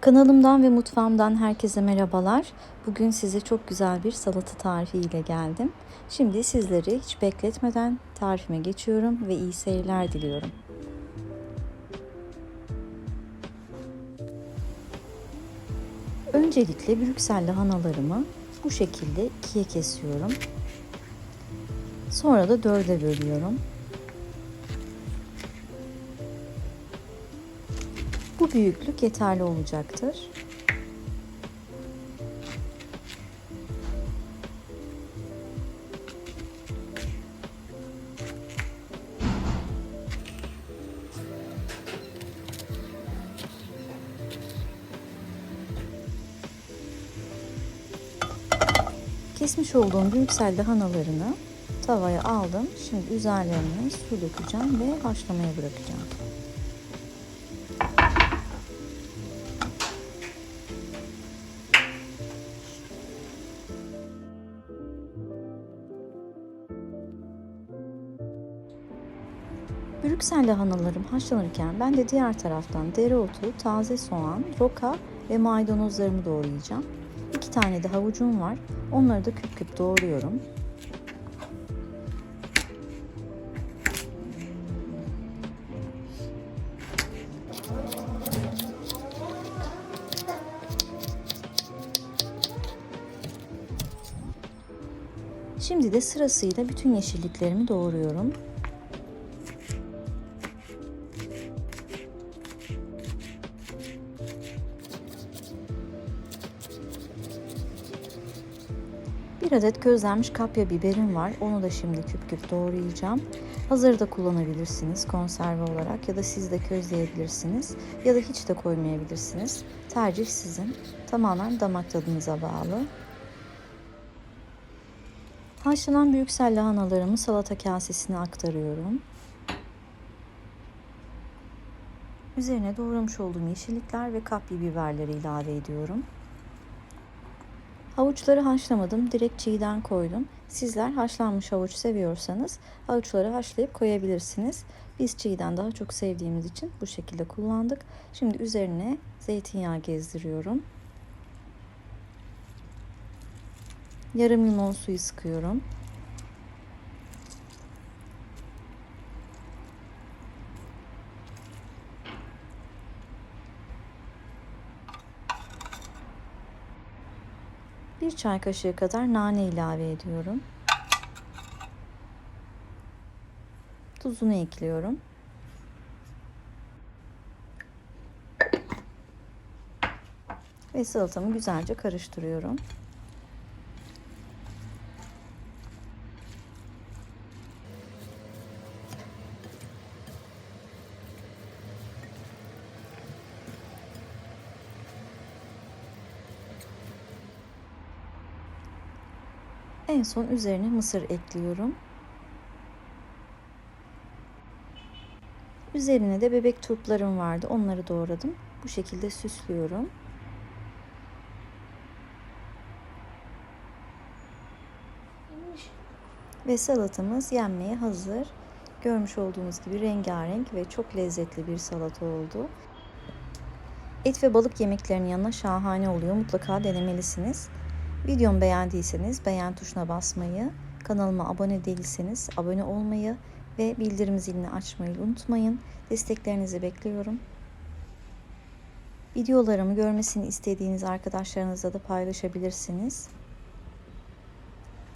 Kanalımdan ve mutfağımdan herkese merhabalar. Bugün size çok güzel bir salata tarifi ile geldim. Şimdi sizleri hiç bekletmeden tarifime geçiyorum ve iyi seyirler diliyorum. Öncelikle Brüksel lahanalarımı bu şekilde ikiye kesiyorum. Sonra da dörde bölüyorum. Bu büyüklük yeterli olacaktır. Kesmiş olduğum büyüksel lahanalarını tavaya aldım. Şimdi üzerlerine su dökeceğim ve haşlamaya bırakacağım. Brüksel lahanalarım haşlanırken ben de diğer taraftan dereotu, taze soğan, roka ve maydanozlarımı doğrayacağım. İki tane de havucum var. Onları da küp küp doğruyorum. Şimdi de sırasıyla bütün yeşilliklerimi doğruyorum. Bir adet közlenmiş kapya biberim var. Onu da şimdi küp küp doğrayacağım. Hazır da kullanabilirsiniz konserve olarak ya da siz de közleyebilirsiniz ya da hiç de koymayabilirsiniz. Tercih sizin. Tamamen damak tadınıza bağlı. Haşlanan büyüksel lahanalarımı salata kasesine aktarıyorum. Üzerine doğramış olduğum yeşillikler ve kapya biberleri ilave ediyorum. Havuçları haşlamadım. Direkt çiğden koydum. Sizler haşlanmış havuç seviyorsanız havuçları haşlayıp koyabilirsiniz. Biz çiğden daha çok sevdiğimiz için bu şekilde kullandık. Şimdi üzerine zeytinyağı gezdiriyorum. Yarım limon suyu sıkıyorum. Bir çay kaşığı kadar nane ilave ediyorum. Tuzunu ekliyorum. Ve salatamı güzelce karıştırıyorum. En son üzerine mısır ekliyorum. Üzerine de bebek turplarım vardı. Onları doğradım. Bu şekilde süslüyorum. Ve salatamız yenmeye hazır. Görmüş olduğunuz gibi rengarenk ve çok lezzetli bir salata oldu. Et ve balık yemeklerinin yanına şahane oluyor. Mutlaka denemelisiniz. Videomu beğendiyseniz beğen tuşuna basmayı, kanalıma abone değilseniz abone olmayı ve bildirim zilini açmayı unutmayın. Desteklerinizi bekliyorum. Videolarımı görmesini istediğiniz arkadaşlarınızla da paylaşabilirsiniz.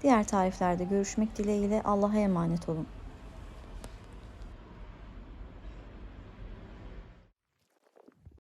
Diğer tariflerde görüşmek dileğiyle Allah'a emanet olun.